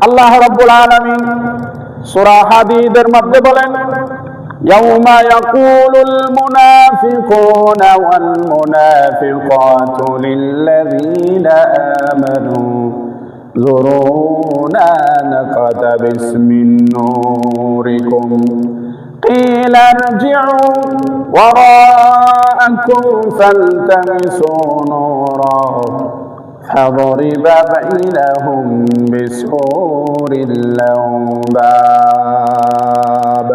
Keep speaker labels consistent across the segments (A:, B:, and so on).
A: আল্লাহ রাব্বুল আলামিন সূরা হাদীদের মধ্যে বলেন يوم يقول المنافقون والمنافقات للذين آمنوا ذرونا نقتبس من نوركم قيل ارجعوا وراءكم فالتمسوا نورا فضرب بينهم بسور له باب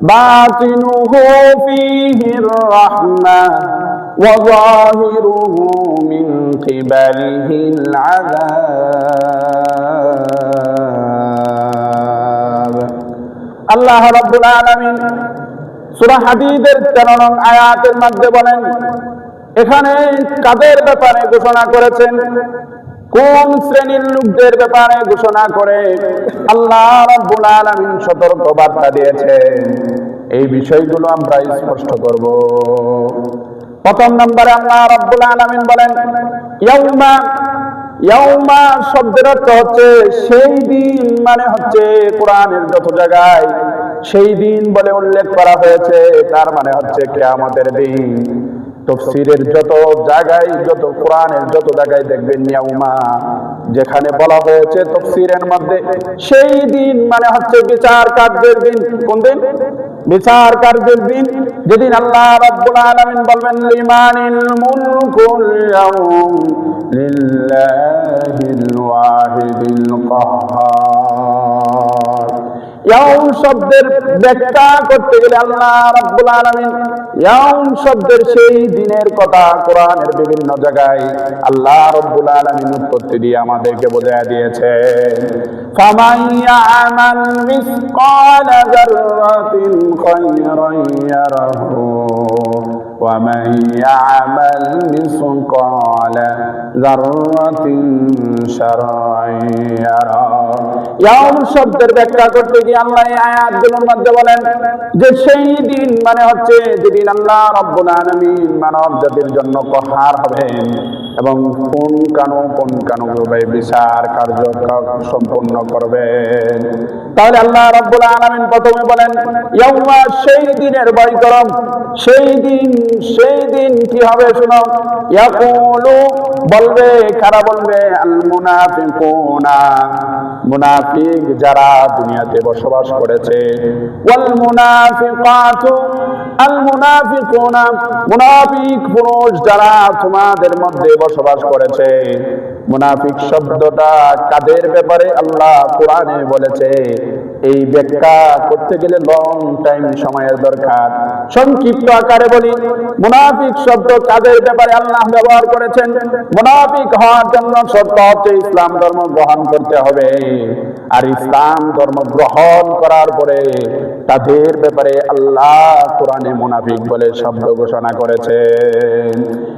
A: باطنه فيه الرحمة وظاهره من قبله العذاب আল্লাহ রাব্বুল আলামিন সূরা হাদীদের 13 নং আয়াতের মধ্যে বলেন এখানে কাদের ব্যাপারে ঘোষণা করেছেন? কোন শ্রেণির লোকদের ব্যাপারে ঘোষণা করে আল্লাহ রাব্বুল আলামিন সতর্ক বার্তা দিয়েছেন। এই বিষয়গুলো আমরা স্পষ্ট করব। প্রথম নম্বরে আল্লাহ রাব্বুল আলামিন বলেন, ইয়াউমা ইয়াউমা শব্দের অর্থ হচ্ছে সেই দিন মানে হচ্ছে কোরআনের যত জায়গায় সেই দিন বলে উল্লেখ করা হয়েছে, তার মানে হচ্ছে কিয়ামতের দিন। তফসিরের যত জায়গায়, যত কোরআনের যত জায়গায় দেখবেন নিয়াউমা যেখানে বলা হয়েছে তফসিরের মধ্যে, সেই দিন মানে হচ্ছে বিচার কার্যের দিন। কোন দিন? বিচার কার্যের দিন। যেদিন আল্লাহ রাব্বুল আলামিন বলবেন, লিমানিল মুলকুল ইয়াউম লিল্লাহিল ওয়াহিদিল কাহ্হার ইয়াউম শব্দের ব্যাখ্যা করতে গেলে আল্লাহ রাব্বুল আলামিন ইয়াউম শব্দের সেই দিনের কথা কোরআনের বিভিন্ন জায়গায় আল্লাহ রাব্বুল আলামিন উৎপত্তি দিয়ে আমাদেরকে বোঝায় দিয়েছে ফামান ইয়ামাল মিসকালা যাররাতিন খায়রান ইয়ারাহু। ومن يعمل مثقال ذرة شرا يرى ইয়াউম শব্দের ব্যাখ্যা করতে গিয়ে আল্লাহ এই আয়াতগুলোর মধ্যে বলেন যে সেই দিন মানে হচ্ছে যেদিন আল্লাহ রব্বুল আলামিন মানব জাতির জন্য প্রহার হবেন এবং কোন কানু কোন কানু ভাবে বিচার কার্য সম্পূর্ণ করবেন তাহলে আল্লাহ রব্বুল আলামিন প্রথমে বলেন ইয়াউমা সেই দিনের ভয় করম সেই দিন সেই দিন কি হবে শুনো ইয়াকুলু, বলবে, কারা বলবে? আল মুনাফিকুনা। মুনাফিক যারা দুনিয়াতে বসবাস করেছে। ওয়াল মুনাফিকাতু, আল মুনাফিকুনা। মুনাফিক পুরুষ যারা তোমাদের মধ্যে বসবাস করেছে। মুনাফিক শব্দটা কাদের ব্যাপারে? আল্লাহ কোরআনে বলেছে, এই ব্যাখ্যা করতে গেলে লং টাইম সময়ের দরকার। সংক্ষিপ্ত আকারে বলি মুনাফিক শব্দ কাজের ব্যাপারে আল্লাহ ব্যবহার করেছেন। মুনাফিক হওয়ার জন্য শর্ত হচ্ছে ইসলাম ধর্ম গ্রহণ করতে হবে। আর ইসলাম ধর্ম গ্রহণ করার পরে তাদের ব্যাপারে আল্লাহ কোরআনে মুনাফিক বলে শব্দ ঘোষণা করেছেন।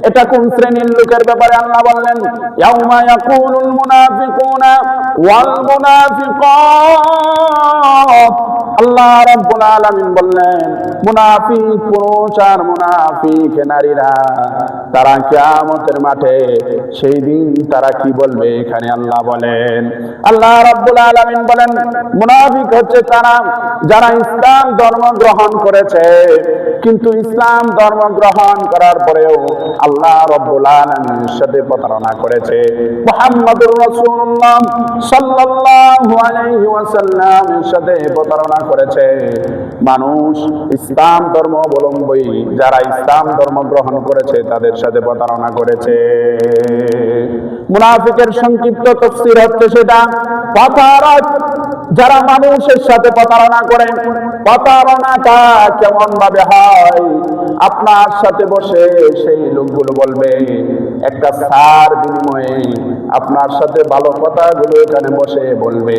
A: এটা কোন শ্রেণির লোকের ব্যাপারে আল্লাহ বললেন? ইয়াউমা ইয়াকুলুল মুনাফিকুনা ওয়াল মুনাফিকাত। আল্লাহ রাব্বুল আলামিন বললেন, মুনাফিক পুরুষ আর মুনাফিক নারীরা, তারা কিয়ামতের মাঠে সেই দিন তারা কি বলবে এখানে আল্লাহ বলেন। আল্লাহ রাব্বুল আলামিন বলেন, মুনাফিক হচ্ছে তারা যারা ইসলাম ধর্ম গ্রহণ করেছে। কিন্তু ইসলাম ধর্ম গ্রহণ করার পরেও আল্লাহ রাব্বুল সাথে প্রতারণা করেছে। মুহাম্মদুর রাসূলুল্লাহ সাল্লাল্লাহু আলাইহি সাথে প্রতারণা করেছে। মানুষ ইসলাম ধর্ম অবলম্বী, যারা ইসলাম ধর্ম গ্রহণ করেছে, তাদের সাথে প্রতারণা করেছে। মুনাফিকের সংক্ষিপ্ত তফসির হচ্ছে সেটা যারা মানুষের সাথে প্রতারণা করে প্রতারণাটা কেমন ভাবে হয়? আপনার সাথে বসে সেই লোকগুলো বলবে একটা সার বিনিময়ে আপনার সাথে ভালো কথাগুলো এখানে বসে বলবে।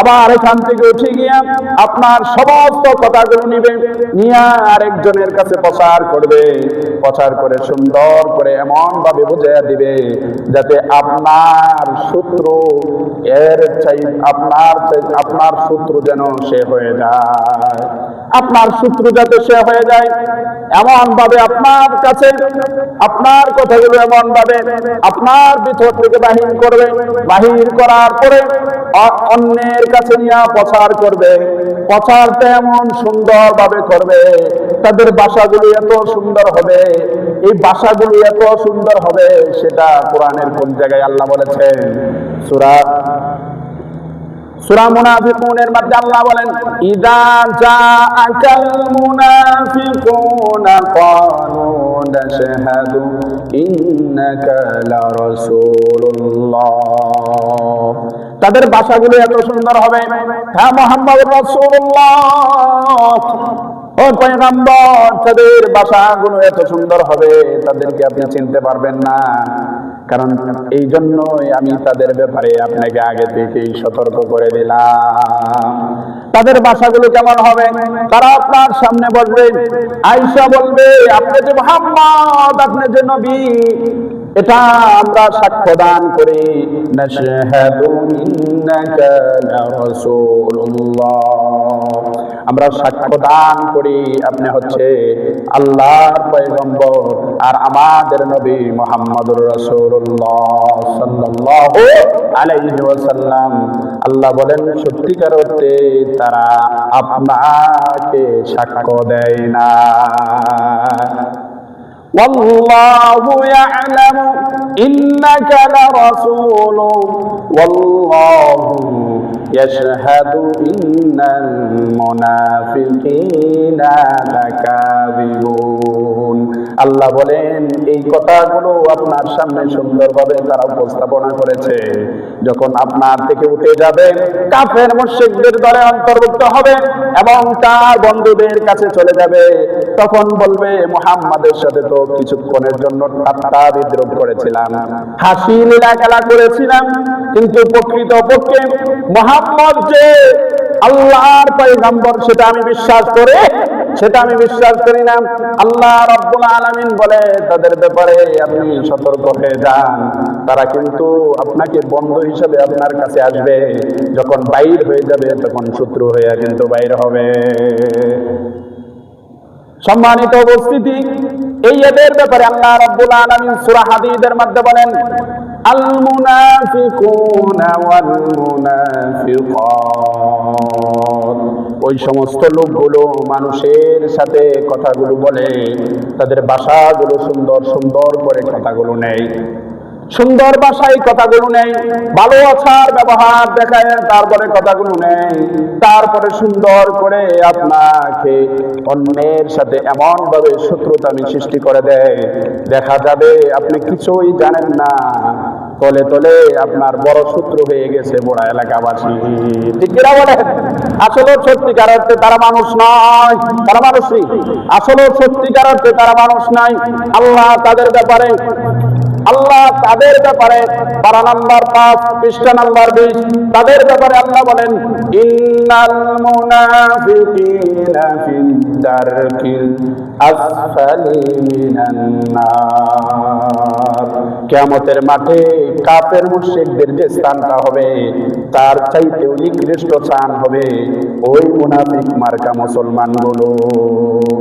A: আবার এখান থেকে উঠে গিয়া আপনার সমস্ত কথাগুলো নিবে, নিয়ে আরেকজনের কাছে প্রচার করবে। প্রচার করে সুন্দর করে এমন ভাবে বুঝাইয়া দিবে, যাতে আপনার শত্রু এর চাই, আপনার আপনার শত্রু যেন সে হয়ে যায়। আপনার শত্রু যাতে সে হয়ে যায় এমন ভাবে আপনার কাছে, আপনার কথাগুলো এমন ভাবে আপনার ভিতর থেকে বাহির করবে বাহির করার পরে অন্যের কাছে নিয়ে প্রচার করবে। প্রচার তেমন সুন্দর ভাবে করবে। তাদের বাসাগুলি এত সুন্দর হবে। এই বাসাগুলি এত সুন্দর হবে, সেটা কোরআনের কোন জায়গায় আল্লাহ বলেছেন? সূরা সূরা মুনাফিকুনের মধ্যে আল্লাহ বলেন, ইদা জাআকাল মুনাফিকুনা ক্বালু নাশহাদু ইন্নাকা লারাসূলুল্লাহ। তাদের ভাষাগুলো এত সুন্দর হবে। হ্যাঁ মোহাম্মদ রাসূলুল্লাহ। ও পয়গম্বর, তাদের ভাষাগুলো এত সুন্দর হবে, তাদেরকে আপনি চিনতে পারবেন না। কারণ এই জন্যই আমি তাদের ব্যাপারে আপনাকে আগে থেকেই সতর্ক করে দিলাম। তাদের ভাষাগুলো কেমন হবে? তারা আপনার সামনে বসবে। আয়েশা বলবে, আপনি যে মোহাম্মদ, আপনি যে নবী এটা আমরা সাক্ষ্য দান করি। আমরা সাক্ষ্য দান করি, আপনি হচ্ছে আল্লাহর পয়গম্বর আর আমাদের নবী মুহাম্মদুর রাসূলুল্লাহ সাল্লাল্লাহু আলাইহি ওয়াসাল্লাম। আল্লাহ বলেন, সত্যিকার অর্থে তারা আপনাকে সাক্ষ্য দেয় না। والله يعلم إنك لرسول. والله يشهد إن المنافقين لكاذبون. আল্লাহ বলেন, এই কথাগুলো আপনার সামনে সুন্দরভাবে তারা উপস্থাপনা করেছে। যখন আপনার থেকে উঠে যাবে, কাফের মুশরিকদের দলে অন্তর্ভুক্ত হবে এবং তার বন্ধুদের কাছে চলে যাবে। তখন বলবে, মুহাম্মাদের সাথে তো কিছুক্ষণের জন্য ঠাট্টা বিদ্রোহ করেছিলাম, হাসি লীলা খেলা করেছিলাম, কিন্তু প্রকৃত পক্ষে মোহাম্মদ যে আল্লাহর পয়গম্বর, সেটা আমি বিশ্বাস করে, সেটা আমি বিশ্বাস করি না। আল্লাহ রাব্বুল আলামিন বলে, তাদের ব্যাপারে আপনি সতর্ক হয়ে যান। তারা কিন্তু আপনাকে বন্ধু হিসেবে আপনার কাছে আসবে। যখন বাইর হয়ে যাবে, তখন শত্রু হয়ে কিন্তু বাইর হবে। সম্মানিত উপস্থিতি, এই এদের ব্যাপারে আল্লাহ রাব্বুল আলামিন সূরা হাদীদের মধ্যে বলেন ওই সমস্ত লোকগুলো মানুষের সাথে কথাগুলো বলে তাদের বাসাগুলো সুন্দর সুন্দর করে কথাগুলো নেয়। সুন্দর ভাষায় কথাগুলো নেই, ভালো আছার ব্যবহার দেখায় তারপরে কথাগুলো নেই। তারপরে সুন্দর করে আপনাকে অন্যের সাথে এমন ভাবে শত্রুতামি সৃষ্টি করে দেয়। দেখা যাবে আপনি কিছুই জানেন না। তলে তলে আপনার বড় শত্রু হয়ে গেছে বড় এলাকাবাসী। ঠিক বলেন? আসলে সত্যিকার অর্থে তারা মানুষ নয়। তারা মানুষই। আসলে সত্যিকার অর্থে তারা মানুষ নাই। আল্লাহ তাদের ব্যাপারে তাদের ব্যাপারে পারা নাম্বার পাঁচ, পৃষ্ঠা নাম্বার বিশ, তাদের ব্যাপারে আল্লাহ বলেন, ইন্নাল মুনাফিকিনা ফিদ দারকিল আসফালি মিনান নার। কিয়ামতের মাঠে কাফের মুশরিকদের যে স্থানটা হবে, তার চাইতেও নিকৃষ্ট স্থান হবে ওই মুনাফিক মার্কা মুসলমানগুলো।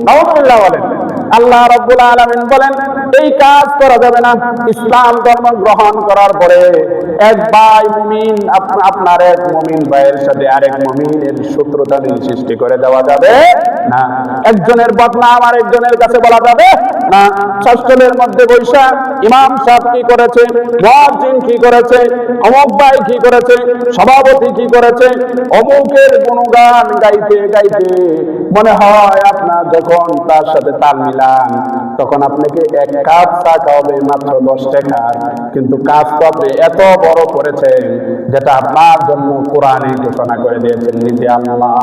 A: নাউজুবিল্লাহ বলেন, আল্লাহ রাব্বুল আলামিন বলেন, এই কাজ করা যাবে না। ইসলাম ধর্ম গ্রহণ করার পরে এক ভাই মুমিন, আপ- আপনার এক মুমিন ভাইয়ের সাথে আরেক মুমিনের শত্রুতা সৃষ্টি করে দেওয়া যাবে না? একজনের বদনাম আরেকজনের কাছে বলা যাবে না? শাস্ত্রের মধ্যে বৈশা ইমাম সাহেব কি করেছে মুয়াজ্জিন কি করেছে অমুক ভাই কি করেছে সভাপতি কি করেছে অমুকের গুণগান গাইতে গাইতে মনে হয় আপনার যখন তার সাথে তাল মিলান, তখন আপনাকে এক কাপ চা খাওয়াবে মাত্র দশ টাকার কিন্তু কাজ তো আপনি এত বড় করেছেন, যেটা আপনার জন্য কোরআনে ঘোষণা করে দিয়েছেন নিজে আল্লাহ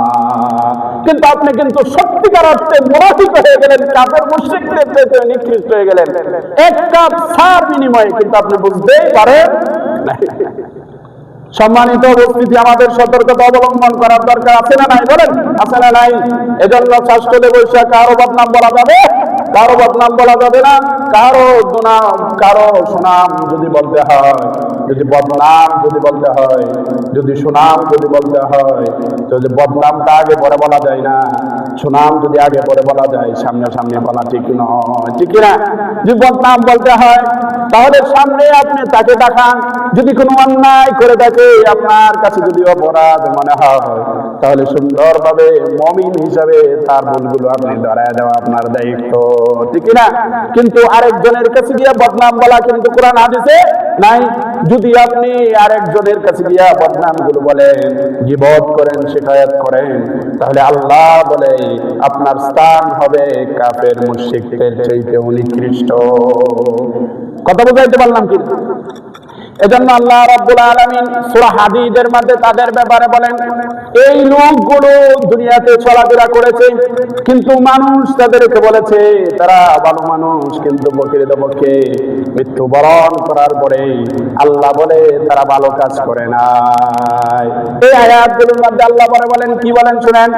A: কিন্তু আপনি কিন্তু সত্যিকার অর্থে মুনাফিক হয়ে গেলেন কাপের মুশ্রিকদের চেয়ে নিকৃষ্ট হয়ে গেলেন এক কাপ সার বিনিময়ে কিন্তু আপনি বুঝতেই পারেন। সম্মানিত উপস্থিতি, আমাদের সতর্কতা অবলম্বন করার দরকার আছে না নাই? বলেন, আছে না নাই? এজন্য শাস্ত্রে বৈশাখ কারও বদনাম বলা যাবে? কারও বদনাম বলা যাবে না। কারও দুনাম, কারও সুনাম যদি বলতে হয়, যদি বদনাম যদি বলতে হয়, যদি সুনাম যদি বলতে হয় যদি বদনামটা আগে পরে বলা যায় না। সুনাম যদি আগে পরে বলা যায়, সামনে সামনে বলা ঠিক নয়। ঠিক না যদি বদনাম বলতে হয়, তাহলে সামনে আপনি তাকে দেখান। যদি কোনো অন্যায় করে থাকে, আপনার কাছে যদি অপরাধ মনে হয়, তাহলে সুন্দরভাবে মমিন হিসাবে তার ভুলগুলো আপনি ধরায় দেওয়া আপনার দায়িত্ব। ঠিক না কিন্তু আরেকজনের কাছে গিয়ে বদনাম বলা কিন্তু কোরআন হাদিসে নাই। যদি আপনি আরেকজনের কাছে গিয়া বদনামগুলো বলেন, গিবত করেন, শিকায়ত করেন, তাহলে আল্লাহ বলে আপনার স্থান হবে কাফের মুশরিকদের চাইতে নিকৃষ্ট কথা বুঝাইতে পারলাম কি? এজন্য আল্লাহ রাব্বুল আলামিন সূরা মধ্যে তাদের ব্যাপারে বলেন, এই লোকগুলো দুনিয়াতে চলাফেরা করেছে, কিন্তু মানুষ তাদেরকে বলেছে, তারা ভালো মানুষ, কিন্তু করার পরে আল্লাহ বলে, তারা ভালো কাজ করে না এই আয়াতগুলোর মধ্যে আল্লাহ পরে বলেন, কি বলেন শুনেন?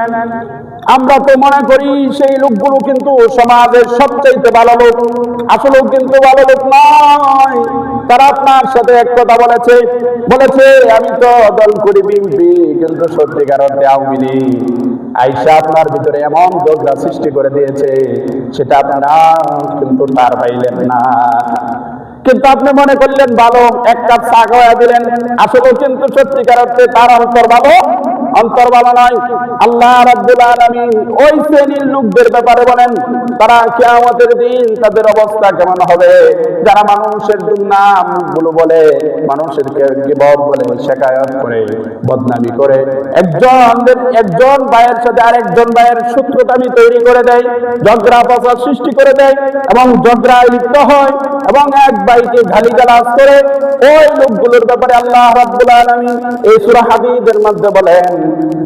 A: আমরা তো মনে করি সেই লোকগুলো কিন্তু সমাজের সবচাইতে ভালো লোক। আসলেও কিন্তু ভালো লোক নয়। তারা আপনার সাথে এক কথা বলেছে। বলেছে, আমি তো দল করি বিএনপি, কিন্তু সত্যিকার অর্থে আওয়ামী লীগ। আইসা আপনার ভিতরে এমন ঝগড়া সৃষ্টি করে দিয়েছে, সেটা আপনারা কিন্তু তার পাইলেন না। কিন্তু আপনি মনে করলেন, ভালো এক কাপ চা খাওয়া দিলেন। আসলে কিন্তু সত্যিকার অর্থে তার অন্তর ভালো। অন্তর ভালো নয় আল্লাহ রাব্বুল আলামিন ওই শ্রেণির লোকদের ব্যাপারে বলেন, তারা কিয়ামতের দিন তাদের অবস্থা কেমন হবে? যারা মানুষের দুর্নামগুলো বলে মানুষের গিবত বলে, শেখায়ত করে, বদনামি করে, একজন একজন ভাইয়ের সাথে আরেকজন ভাইয়ের সূত্রতামি তৈরি করে দেয়, ঝগড়া পচার সৃষ্টি করে দেয় এবং ঝগড়ায় লিপ্ত হয় এবং এক ভাইকে গালি গালাজ করে। ওই লোকগুলোর ব্যাপারে আল্লাহ রাব্বুল আলামিন এই সূরা হাদীদের মধ্যে বলেন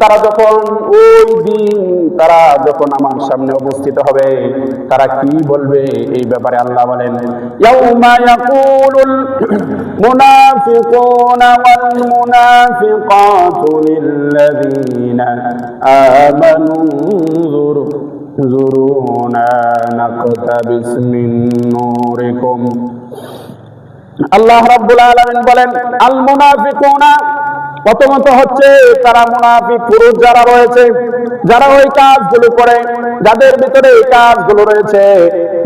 A: তারা যখন ওই দিন তারা যখন আমার সামনে উপস্থিত হবে তারা কি বলবে এই ব্যাপারে আল্লাহ বলেন ইয়াউমা ইয়াকুলুল মুনাফিকুনা ওয়াল মুনাফিকাতু লিল্লাযীনা আমানু انظرونا نقتبس من نوركم আল্লাহ রাব্বুল আলামিন বলেন আল মুনাফিকুনা প্রথমত হচ্ছে তারা মুনাফিক পুরুষ যারা রয়েছে, যারা ওই কাজগুলো করে, যাদের ভিতরে এই কাজগুলো রয়েছে,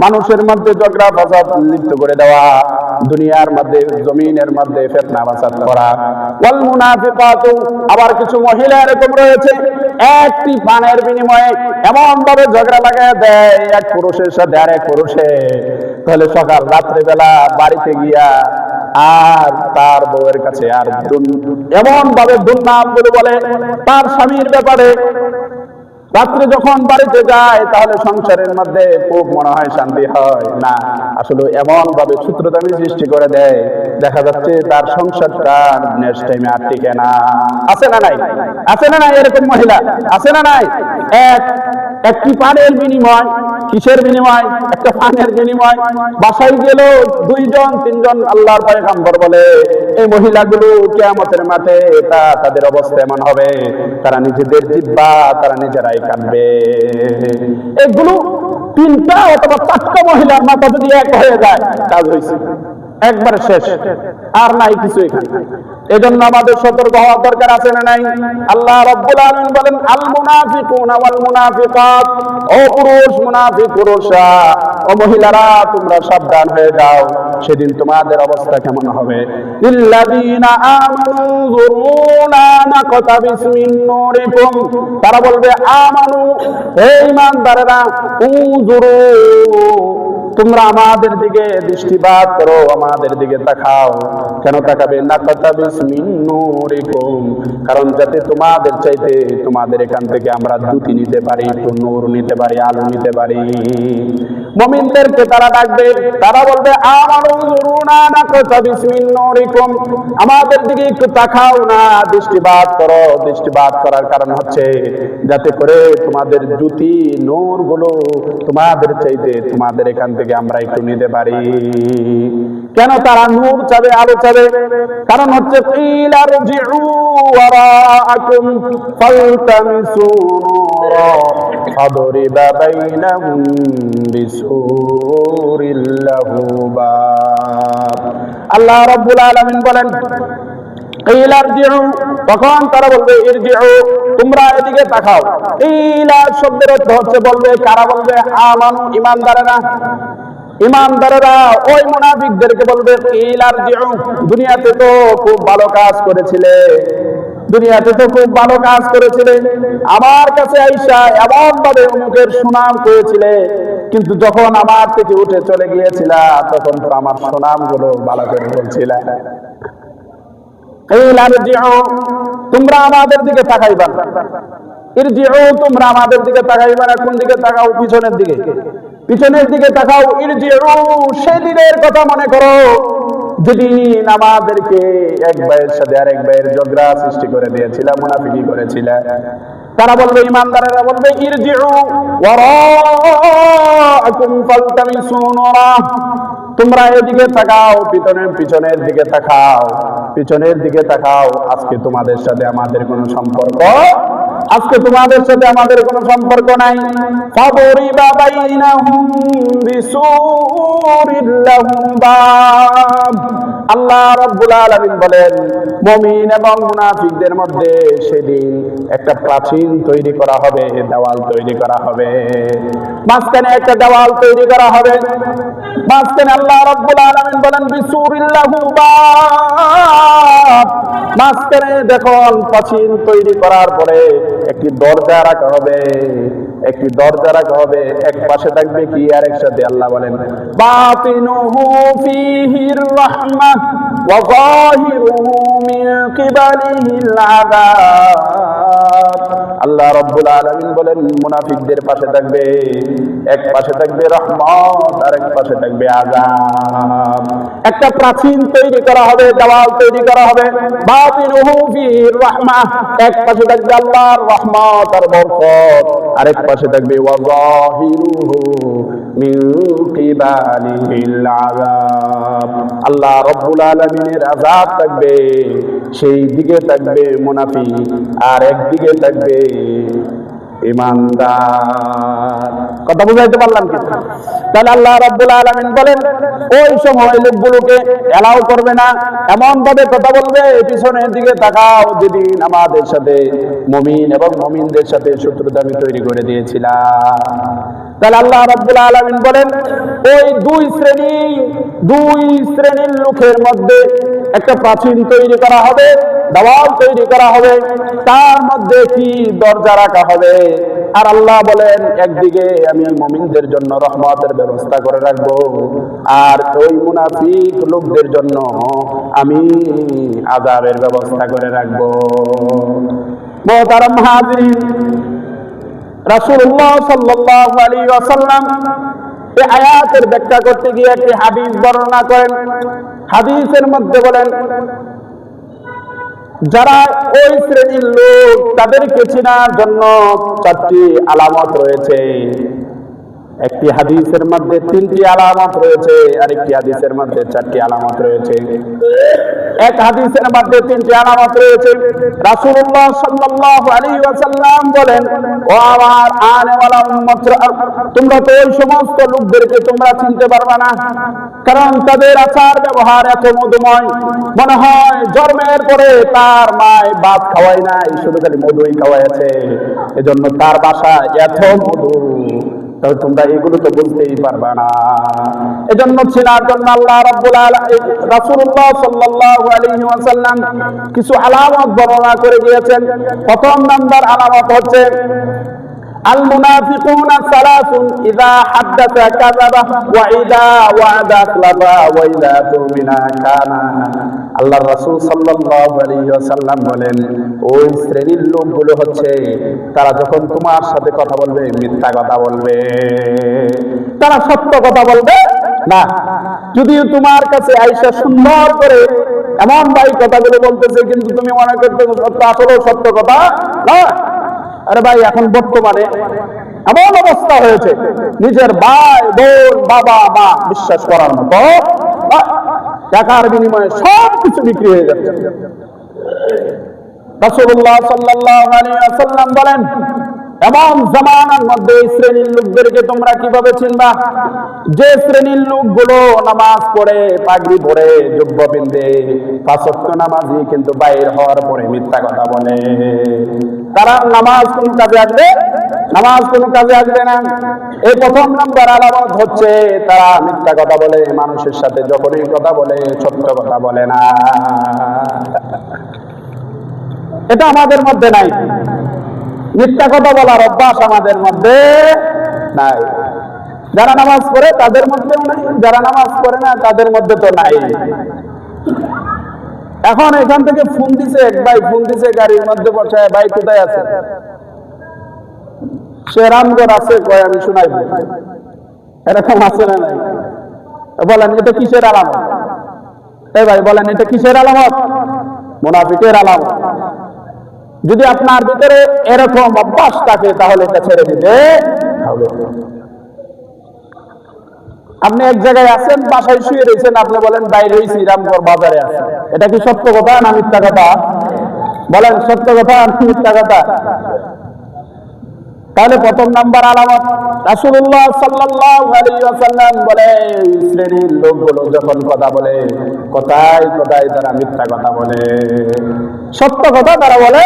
A: মানুষের মধ্যে ঝগড়া ফাসাদ লিপ্ত করে দেওয়া, দুনিয়ার মধ্যে, জমিনের মধ্যে ফেতনা ফাসাদ করা। ওয়াল মুনাফিকাতু আবার কিছু মহিলা এরকম রয়েছে একটি পানের বিনিময়ে এমন ভাবে ঝগড়া লাগায় দেয়, এক পুরুষের সাথে আর এক পুরুষে। তাহলে সকাল রাত্রে বেলা বাড়িতে গিয়া আর তার বউয়ের কাছে আর এমন ভাবে দুর্নাম বলে, তার স্বামীর ব্যাপারে রাত্রে যখন বাড়িতে যায়, তাহলে সংসারের মধ্যে খুব মনে হয় শান্তি হয়। না, আসলে এমন ভাবে সূত্রতামি সৃষ্টি করে দেয়। দেখা যাচ্ছে তার সংসারটা নেক্সট টাইমে আর টিকে না। আছে না নাই? আছে না নাই এরকম মহিলা? আছে না নাই? এক, একটি পানের বিনিময়, কিসের বিনিময়? একটা পানের বিনিময়। বাসায় গেল দুইজন, তিনজন আল্লাহর পয়গাম্বর বলে, এই মহিলাগুলো কেয়ামতের মাঠে তা তাদের অবস্থা এমন হবে। তারা নিজেদের জিব্বা, তারা নিজেরাই কাটবে এগুলো তিনটা অথবা চারটা মহিলার মাথা যদি এক হয়ে যায়, কাজ হয়েছে। একবার শেষ। আর নাই কিছু এখানে। এজন্য আমাদের সতর্ক হওয়ার দরকার আছে না নাই? আল্লাহ রাব্বুল আলামিন বলেন আল মুনাফিকুনা ওয়াল মুনাফিকাত ও পুরুষ মুনাফিক পুরুষরা, ও মহিলারা, তোমরা সাবধান হয়ে যাও। সেদিন তোমাদের অবস্থা কেমন হবে? ইল্লাযীনা আমানু যুরুনা নাকতাবিস মিন নূরিকুম। তারা বলবে, আমানু, হে ঈমানদারেরা, উযুরু। তোমরা আমাদের দিকে দৃষ্টিপাত করো, আমাদের দিকে তাকাও। কেন তাকাবে? না কাতাবিস মিন নূরিকুম কারণ যাতে তোমাদের চাইতে তোমাদের এখান থেকে আমরা দুটি নিতে পারি, একটু নূর নিতে পারি, আলো নিতে পারি। মুমিনদেরকে তারা ডাকবে? তারা বলবে আমারও জুরুনা না কাতাবিস মিন নূরিকুম। আমাদের দিকে একটু তাকাও না, দৃষ্টিপাত করো। দৃষ্টিপাত করার কারণ হচ্ছে, যাতে করে তোমাদের জুতি নূরগুলো তোমাদের চাইতে তোমাদের এখান থেকে আমরা একটু নিতে পারি। কেন তারা নূর চাবে, আলো চাবে? কারণ হচ্ছে কিল আরজিউ ওয়ারাআকুম ফালতামিসু নূরা ফাদরিবা বাইনাহুম বিসুরিল লাহু বাব আল্লাহ রব্বুল আলামিন বলেন কিলা ইরজিউ তখন তারা বলবে ইরজিউ তোমরা এদিকে তাকাও। কিলা শব্দের অর্থ হচ্ছে বলবে, কারা বলবে? আমানু, ইমানদারেরা। ইমানদারেরা ওই মুনাফিকদেরকে বলবে কিলার জিউ, দুনিয়াতে তো খুব ভালো কাজ করেছিলে। দুনিয়াতে তো খুব ভালো কাজ করেছিলে। আমার কাছে আইসা এমন ভাবে অমুকের সুনাম করেছিলে। কিন্তু যখন আমার থেকে উঠে চলে গিয়েছিলা, তখন তো আমার সুনামগুলো ভালো করে বলছিলে। তোমরা আমাদের দিকে তাকাইবা ইরজিউ, তোমরা আমাদের দিকে না, কোন দিকে তাকাও? পিছনের দিকে। পিছনের দিকে তাকাও, ইরজিউ কথা মনে করো। যেদিন আমাদেরকে এক ভাইয়ের সাথে ভাইয়ের ঝগড়া সৃষ্টি করে মুনাফিকি তারা বলবে, ইমানদারেরা বলবে, ইরজিউ, ওয়ারাআকুম ফালতামিসু তোমরা এদিকে তাকাও, পিছনের পিছনের দিকে তাকাও। পিছনের দিকে তাকাও, আজকে তোমাদের সাথে আমাদের কোনো সম্পর্ক আজকে তোমাদের সাথে আমাদের কোনো সম্পর্ক নাই। বাব আল্লাহ রাব্বুল আলামিন বলেন, মুমিন এবং মুনাফিকদের মধ্যে সেদিন একটা প্রাচীন তৈরি করা হবে, দেওয়াল তৈরি করা হবে। মাঝখানে একটা দেওয়াল তৈরি করা হবে। মাঝখানে আল্লাহ রাব্বুল আলামিন বলেন, বিসুরিল্লাহু মাঝখানে দেখুন প্রাচীন তৈরি করার পরে একটি দরজা রাখা হবে। একটি দরজা রাখা হবে, এক পাশে থাকবে কি? আর একসাথে আল্লাহ বলেন, বাতিনুহু ফিহির রাহমাহ। যাহিরুহু মিন কিবালিহিল আযাব আল্লাহ রাব্বুল আলামিন বলেন মুনাফিকদের পাশে থাকবে এক পাশে থাকবে রহমত আর এক পাশে থাকবে আযাব। একটা প্রাচীন তৈরি করা হবে দেওয়াল তৈরি করা হবে। রাহমাহ এক পাশে থাকবে আল্লাহর রহমত আর বরকত। আরেক পাশে থাকবে ওয়া আল্লাহ রব্বুল আলমিনের আজাদ থাকবে সেই দিকে থাকবে মোনাফি আর একদিকে থাকবে ইমানদার। কথা বুঝাইতে পারলাম কি? তাহলে আল্লাহ বলেন, ওই সময় লোকগুলোকে করবে না। এমন ভাবে কথা বলবে, পিছনের দিকে তাকাও, যেদিন আমাদের সাথে মমিন এবং মমিনদের সাথে শত্রুতা আমি তৈরি করে দিয়েছিলাম। তাহলে আল্লাহ রাব্বুল আলামিন বলেন, ওই দুই শ্রেণি, দুই শ্রেণির লোকের মধ্যে একটা প্রাচীন তৈরি করা হবে। দেওয়াল তৈরি করা হবে, তার মধ্যে কি দরজা রাখা হবে? আর আল্লাহ বলেন, একদিকে আমি মমিনদের জন্য রহমতের ব্যবস্থা করে রাখব, আর ওই মুনাফিক লোকদের জন্য আমি আজাবের ব্যবস্থা করে রাখব। মোহতারাম হাজরিন, রাসূলুল্লাহ সাল্লাল্লাহু আলাইহি ওয়াসাল্লাম এই আয়াতের ব্যাখ্যা করতে গিয়ে একটি হাদিস বর্ণনা করেন। হাদিসের মধ্যে বলেন যারা ওই শ্রেণির লোক তাদেরকে চেনার জন্য চারটি আলামত রয়েছে। একটি হাদিসের মধ্যে তিনটি আলামত রয়েছে আর একটি হাদিসের মধ্যে চারটি আলামত রয়েছে। এক হাদিসের মধ্যে তিনটি আলামত রয়েছে। রাসূলুল্লাহ সাল্লাল্লাহু আলাইহি ওয়াসাল্লাম বলেন, ও আমার আনেওয়ালা উম্মতরা, তোমরা তো ওই সমস্ত লোকদেরকে তোমরা চিনতে পারবে না, কারণ তাদের আচার ব্যবহার এত মধুময়। মনে হয় জন্মের পরে তার মায় ভাত খাওয়াই নাই, শুধু খালি মধুই খাওয়াইছে এজন্য তার বাসা এত মধু। তবে তোমরা এগুলো তো বুঝতেই পারবে না এজন্য চেনার জন্য আল্লাহ রাব্বুল আলামিন রাসূলুল্লাহ সাল্লাল্লাহু আলাইহি ওয়াসাল্লাম কিছু আলামত বর্ণনা করে দিয়েছেন প্রথম নাম্বার আলামত হচ্ছে المنافقون ثلاث إذا حدث كذب وإذا وعد أخلف وإذا تؤمن كان আল্লাহ রাসূল সাল্লাম বলেন, ওই শ্রেণির লোকগুলো হচ্ছে তারা যখন তোমার সাথে কথা বলবে, মিথ্যা কথা বলবে। তারা সত্য কথা বলবে? না। যদিও তোমার কাছে আইসা সুন্দর করে এমন ভাই কথাগুলো বলতেছে, কিন্তু তুমি মনে করতে সত্য, আসলেও সত্য কথা না। আরে ভাই, এখন বর্তমানে এমন অবস্থা হয়েছে, নিজের ভাই, বোন, বাবা, মা, বিশ্বাস করার মতো টাকার বিনিময়ে সব কিছু বিক্রি হয়ে যাচ্ছে রাসূলুল্লাহ সাল্লাল্লাহু আলাইহি ওয়াসাল্লাম বলেন, এমন জামানার মধ্যে শ্রেণির লোকদেরকে তোমরা কীভাবে চিনবা? যে শ্রেণির লোকগুলো নামাজ পড়ে, পাগড়ি পড়ে যোগ্য বিন্দে পাঁচক্ত নামাজি কিন্তু বাইর হওয়ার পরে মিথ্যা কথা বলে। তারা নামাজ কোন কাজে আসবে, নামাজ কোন কাজে আসবে না। এই প্রথম নাম্বার আলামত হচ্ছে, তারা মিথ্যা কথা বলে, মানুষের সাথে যখনই কথা বলে সত্য কথা বলে না। এটা আমাদের মধ্যে নাই। মিথ্যা কথা বলার অভ্যাস আমাদের মধ্যে নাই। যারা নামাজ পড়ে তাদের মধ্যেও নাই, যারা নামাজ পড়ে না, তাদের মধ্যে তো নাই। এখন এখান থেকে ফোন দিছে এক ভাই ফোন দিছে গাড়ির মধ্যে বসায় ভাই কোথায় আছে? সে রামগড় আছে, কয়, আমি শুনাইব এরকম আছে না নাই? বলেন, এটা কিসের আলামত? এই ভাই, বলেন, এটা কিসের আলামত? মুনাফিকের আলামত। যদি আপনার ভিতরে এরকম অভ্যাস থাকে, তাহলে এটা ছেড়ে দিতে হবে। আপনি এক জায়গায় আছেন, বাসায় শুয়ে রয়েছেন, আপনি বলেন, বাইরে ওই শ্রীরামপুর বাজারে আছে। এটা কি সত্য কথা না মিথ্যা কথা? বলেন, সত্য কথা না মিথ্যা কথা? তাহলে প্রথম নাম্বার আলামত। রাসূলুল্লাহ সাল্লাল্লাহু আলাইহি ওয়াসাল্লাম বলে শ্রেণির লোকগুলো যখন কথা বলে, কথায় কথায় তারা মিথ্যা কথা বলে? সত্য কথা তারা বলে।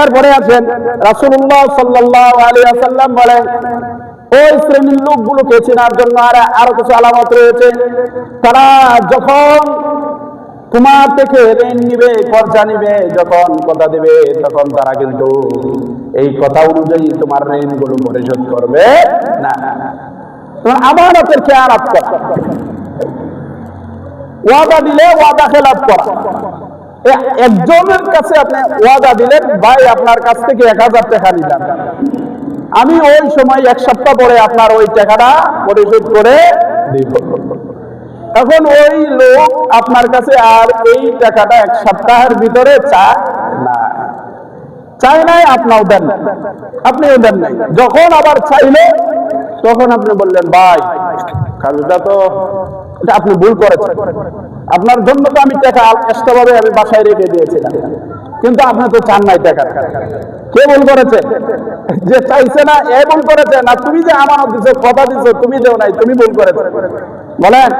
A: এরপরে আছেন রাসূলুল্লাহ সাল্লাল্লাহু আলাইহি ওয়াসাল্লাম বলেন ওই শ্রেণির লোকগুলোকে চেনার জন্য আর আরও কিছু আলামত রয়েছে। তারা যখন তোমার থেকে ঋণ নিবে, খরচা নিবে, যখন কথা দেবে, তখন তারা কিন্তু এই কথা অনুযায়ী তোমার ঋণগুলো পরিশোধ করবে না। তোমার আমানতের খেয়ালাপ করা ওয়াদা দিলে ওয়াদা খেলাপ করা। একজনের কাছে আপনি ওয়াদা দিলেন, ভাই আপনার কাছ থেকে এক হাজার টাকা নিলাম। আমি ওই সময় এক সপ্তাহ পরে আপনার ওই টাকাটা পরিশোধ করে দিব। এখন ওই লোক আপনার কাছে আর এই টাকাটা এক সপ্তাহের ভিতরে চায় না। চাই নাই, আপনাও দেন। আপনিও দেন নাই। যখন আবার চাইলে, তখন আপনি বললেন, ভাই, কাজটা তো এটা আপনি ভুল করেছেন। আপনার জন্য তো আমি টাকা এক্সট্রাভাবে আমি বাসায় রেখে দিয়েছিলাম। কিন্তু আপনি তো চান নাই টাকা। কে ভুল করেছে? যে চাইছে না, এ ভুল করেছে, না তুমি যে আমানত দিছো কথা দিছো, তুমি দেও নাই, তুমি ভুল করেছ। বলেন,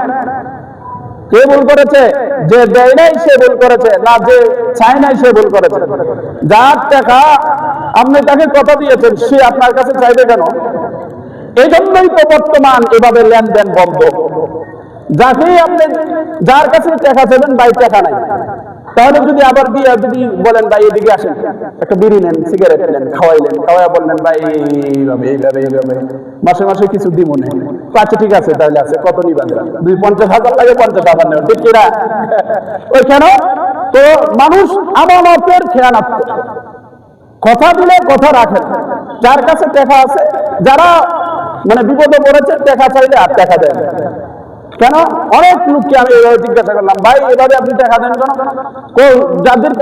A: কে ভুল করেছে? যে দেয় নাই সে ভুল করেছে, না যে চায় নাই সে ভুল করেছে। যার টাকা আপনি তাকে কথা দিয়েছেন, সে আপনার কাছে চাইবে কেন? এই জন্যই তো বর্তমান এভাবে লেনদেন বন্ধ। যাকেই আপনি যার কাছে টাকা চাইবেন, ভাই টাকা নাই। তাহলে যদি আবার দিয়ে যদি বলেন, ভাই, এদিকে আসেন। একটা বিড়ি নেন, সিগারেট নেন, খাওয়াইলেন খাওয়াই বললেন, ভাই, এইভাবে এইভাবে এইভাবে, মাসে মাসে কিছু দিব নেই আচ্ছা ঠিক আছে, তাহলে আছে, কত নিবেন দুই পঞ্চাশ হাজার লাগে, পঞ্চাশ হাজার নেবেন ঠিক কিনা? ওই কেন? তো মানুষ আমানতের খেয়ানাত কথা দিলে কথা রাখেন। যার কাছে টাকা আছে, যারা মানে বিপদে পড়েছে, টাকা চাইলে আর টাকা দেয়। কেন? অনেক লোককে আমি এভাবে জিজ্ঞাসা করলাম, ভাই, এভাবে আপনি টাকা দেন কেন? যাদের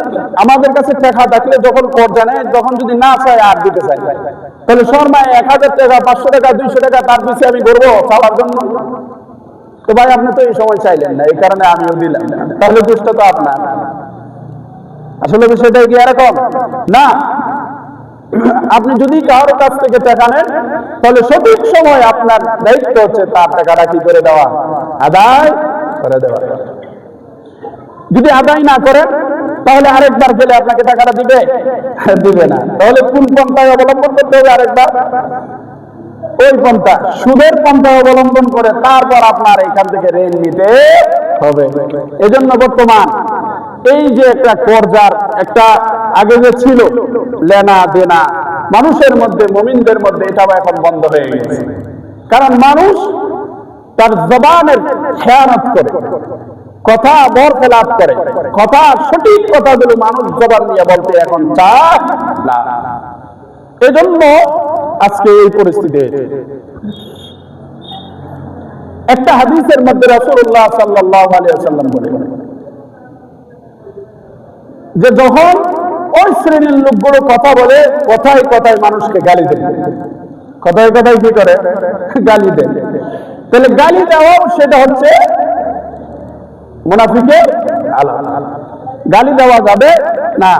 A: আমাদের কাছে টাকা থাকলে যখন কর জানে তখন যদি না চায় আর দিতে চাই তাহলে শর্মায় এক হাজার টাকা, পাঁচশো টাকা, দুইশো টাকা, তার পিছিয়ে আমি করব চাওয়ার জন্য। তো ভাই, আপনি তো এই সময় চাইলেন না, এই কারণে আমিও দিলাম। তাহলে দুষ্ট তো আপনার। আসলে বিষয়টা কি এরকম? না আপনি যদি কারোর কাছ থেকে টাকা নেন, তাহলে সঠিক সময় আপনার দায়িত্ব হচ্ছে তার টাকাটা কি করে দেওয়া? আদায় করে দেওয়া। যদি আদায় না করেন, তাহলে আরেকবার গেলে আপনাকে টাকাটা দিবে? দিবে না। তাহলে কোন পন্থায় অবলম্বন করতে হবে আরেকবার? ওই পন্থা, সুদের পন্থা অবলম্বন করে তারপর আপনার এখান থেকে ঋণ নিতে হবে। এজন্য বর্তমান এই যে একটা কর্জার, একটা আগে যে ছিল। লেনা দেনা। মানুষের মধ্যে, মমিনদের মধ্যে এটাও এখন বন্ধ হয়ে গেছে। কারণ মানুষ তার জবানের খেয়ানত করে, কথা বর খেলাপ করে, কথা সঠিক কথাগুলো মানুষ জবান নিয়ে বলতে এখন চায় না। এজন্য আজকে এই পরিস্থিতি একটা হাদিসের মধ্যে রাসূলুল্লাহ সাল্লাল্লাহু আলাইহি ওয়াসাল্লাম বলে যে যখন ওই শ্রেণির লোকগুলো কথা বলে, কথায় কথায় মানুষকে গালি দেয়। কথায় কথায় কি করে? গালি দেয়। তাহলে গালি দেওয়া সেটা হচ্ছে মুনাফিকের গালি দেওয়া যাবে না।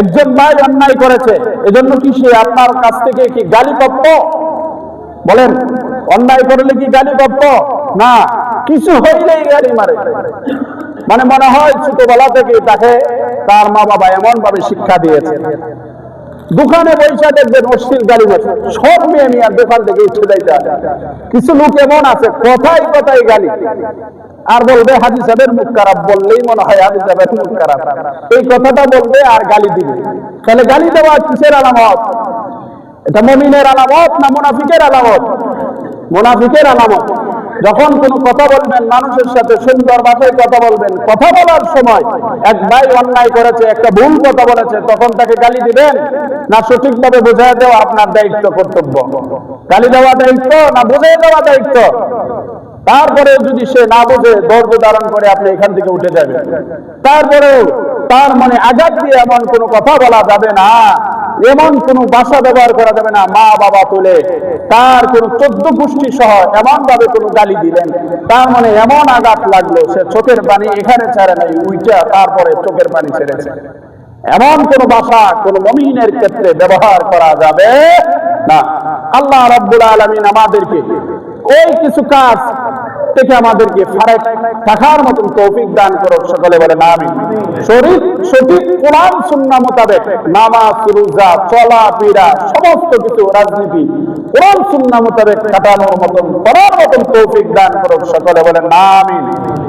A: একজন ভাই অন্যায় করেছে, এজন্য কি সে আপনার কাছ থেকে কি গালি প্রাপ্য বলেন। অন্যায় করলে কি গালি প্রাপ্য না। কিছু হইলেই গালি মারে। মানে মনে হয় ছোটবেলা থেকে তাকে তার মা বাবা এমন ভাবে শিক্ষা দিয়েছে। দোকানে পয়সা দেখবেন অশ্লীল গালি মারছে। সব মেয়ে মেয়ে দোকান থেকে উঠে যাইতে কিছু লোক এমন আছে, কথাই কথাই গালি। আর বলবে, হাজি সাহেবের মুখ খারাপ বললেই মনে হয় হাজি সাহেবের মুখ খারাপ। এই কথাটা বলবে আর গালি দিবে। তাহলে গালি দেওয়া কিসের আলামত? এটা মমিনের আলামত না মুনাফিকের আলামত? মুনাফিকের আলামত। যখন কোনো কথা বলবেন, মানুষের সাথে সুন্দর ভাষায় কথা বলবেন, কথা বলার সময় এক ভাই অন্যায় করেছে, একটা ভুল কথা বলেছে, তখন তাকে গালি দিবেন? না সঠিকভাবে বোঝায় দেওয়া আপনার দায়িত্ব, কর্তব্য। গালি দেওয়া দায়িত্ব না বুঝিয়ে দেওয়া দায়িত্ব? তারপরে যদি সে না বোঝে ধৈর্য ধারণ করে আপনি এখান থেকে উঠে যাবেন। তারপরেও তার মনে আঘাত দিয়ে এমন কোনো কথা বলা যাবে না, এমন কোনো বাসা ব্যবহার করা যাবে না, মা বাবা তুলে তার কোনো চোদ্দ গোষ্ঠী সহ এমন ভাবে কোনো গালি দিলেন। তার মনে এমন আঘাত লাগল, সে চোখের পানি এখানে ছাড়ে নাই, উইটা তারপরে চোখের পানি ছেড়েছে। এমন কোন ভাষা কোন মমিনের ক্ষেত্রে ব্যবহার করা যাবে না। আল্লাহ রাব্বুল আলামিন আমাদেরকে ওই কিছু কাজ থেকে আমাদেরকে ফারেক থাকার মতন তৌফিক দান করো সকলে বলে না আমি শরীর সঠিক কোরআন সুন্না মোতাবেক নামাজ, রোজা, চলা পীড়া সমস্ত কিছু রাজনীতি, কোরআন সুন্না মোতাবেক কাটানোর মতন, করার মতন তৌফিক দান করো সকলে বলে না আমিন।